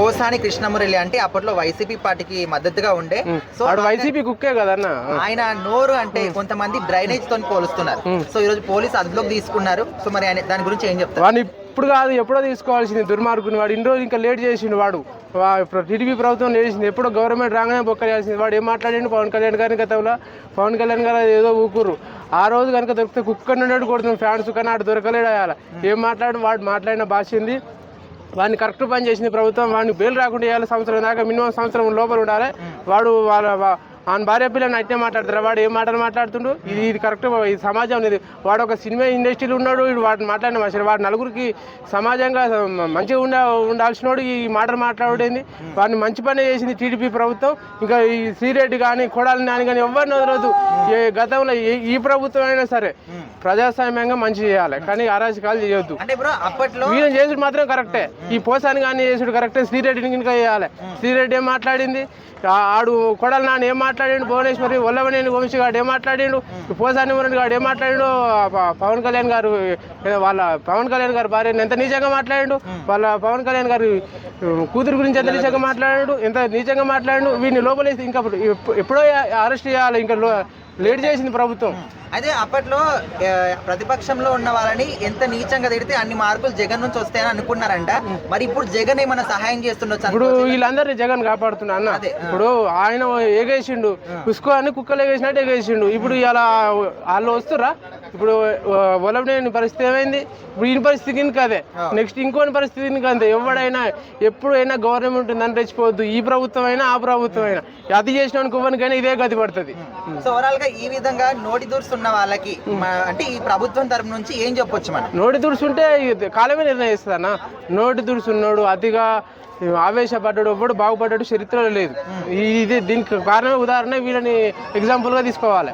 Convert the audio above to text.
పోసాని కృష్ణమురళి అంటే అప్పట్లో వైసీపీ పార్టీకి మద్దతుగా ఉండే. సో వైసీపీ కుక్కే కదన్న ఆయన నోరు అంటే కొంతమంది డ్రైనేజ్తో పోలుస్తున్నారు. సో ఈ రోజు పోలీసు అదుపులోకి తీసుకున్నారు. సో మరి ఆయన దాని గురించి ఏం చెప్తారు? ఇప్పుడు కాదు ఎప్పుడో తీసుకోవాల్సింది దుర్మార్గుని. వాడు ఇన్ని రోజులు ఇంకా లేట్ చేసిండు వాడు. టీడీపీ ప్రభుత్వం చేసింది ఎప్పుడో గవర్నమెంట్ రాగానే బొక్కలేయాల్సింది. వాడు ఏం మాట్లాడిండు? పవన్ కళ్యాణ్ గారిని గతంలో. పవన్ కళ్యాణ్ గారు ఏదో ఊకురు ఆ రోజు కనుక దొరికితే కుక్క నుండి కొడుతుంది. ఫ్యాన్స్ కానీ ఆడు దొరకలేడు అయ్యాల. ఏం మాట్లాడు? వాడు మాట్లాడిన భాష ఏంది? వాడిని కరెక్ట్ పని చేసింది ప్రభుత్వం వాడిని బెయిల్ రాకుండా చేయాలి సంవత్సరం దాకా మినిమం సంవత్సరం లోపల ఉండాలి. వాడు వాళ్ళ ఆయన భార్య పిల్లని అట్నే మాట్లాడతారు? వాడు ఏం మాటలు మాట్లాడుతుండు? ఇది ఇది కరెక్ట్ ఇది సమాజం ఇది వాడు ఒక సినిమా ఇండస్ట్రీలో ఉన్నాడు వీడు వాడిని మాట్లాడిన భాష వాడు నలుగురికి సమాజంగా మంచిగా ఉండ ఉండాల్సినోడు ఈ మాటలు మాట్లాడేది వాడిని మంచి పని చేసింది టీడీపీ ప్రభుత్వం. ఇంకా ఈ శ్రీరెడ్డి కానీ కొడాలి నాని కానీ ఎవరిని వదలదు ఏ గతంలో ఏ- ఈ ప్రభుత్వం అయినా సరే ప్రజాస్వామ్యంగా మంచి చేయాలి. కానీ అరాచకాలు చేయొద్దు. వీళ్ళని చేసుడు మాత్రం కరెక్టే. ఈ పోసాని కానీ చేసుడు కరెక్టే. శ్రీరెడ్డిని ఇంకా చేయాలి. శ్రీరెడ్డి ఏం మాట్లాడింది? ఆడు కొడలు నాన్న ఏం మాట్లాడిండు భువనేశ్వరి వల్లవనేని వంశీ గారు ఏం మాట్లాడిండు? పోసాని మురళి గారు ఏం మాట్లాడిండు? పవన్ కళ్యాణ్ గారు వాళ్ళ పవన్ కళ్యాణ్ గారు భార్యని ఎంత నీచంగా మాట్లాడిండు? వాళ్ళ పవన్ కళ్యాణ్ గారు కూతురు గురించి ఎంత నీచంగా మాట్లాడాడు? ఎంత నీచంగా మాట్లాడాడు? వీడిని లోపలేసి ఇంకా ఎప్పు- ఎప్పుడో అరెస్ట్ చేయాలి ఇంకా లేట్ చేసింది ప్రభుత్వం. అయితే అప్పట్లో ప్రతిపక్షంలో ఉన్న వాళ్ళని ఎంత నీచంగా తిడితే అన్ని మార్కులు జగన్ నుంచి వస్తాయని అనుకున్నారంట. మరి ఇప్పుడు జగన్ ఏమైనా సహాయం చేస్తుండొచ్చు ఇప్పుడు వీళ్ళందరినీ జగన్ కాపాడుతున్నా అన్న. ఇప్పుడు ఆయన ఎగేసిండు కుసుకో అని కుక్కలు ఎగేసినట్టు ఎగేసిండు ఇప్పుడు ఇలా వాళ్ళు వస్తురా ఇప్పుడు ఒలబడేని పరిస్థితి ఏమైంది? ఇప్పుడు ఈయన పరిస్థితి కింద అదే నెక్స్ట్ ఇంకోని పరిస్థితి కింద అంతే ఎవడైనా ఎప్పుడైనా గవర్నమెంట్ ఉందని రెచ్చిపోవద్దు. ఈ ప్రభుత్వం అయినా ఆ ప్రభుత్వం అయినా. అది చేసిన కువ్వనికైనా ఇదే గతి పడుతుంది. సో ఓవరాల్గా ఈ విధంగా నోటి దూరుస్తున్న వాళ్ళకి అంటే ఈ ప్రభుత్వం తరపు నుంచి ఏం చెప్పొచ్చు మనం నోటి దుడుచుంటే ఇది కాలమే నిర్ణయిస్తుందన్న నోటి దుడుచున్నాడు అతిగా ఆవేశపడ్డాడు ఎప్పుడు బాగుపడ్డాడు చరిత్రలో లేదు. ఇది దీనికి కారణమే ఉదాహరణ వీళ్ళని ఎగ్జాంపుల్గా తీసుకోవాలి.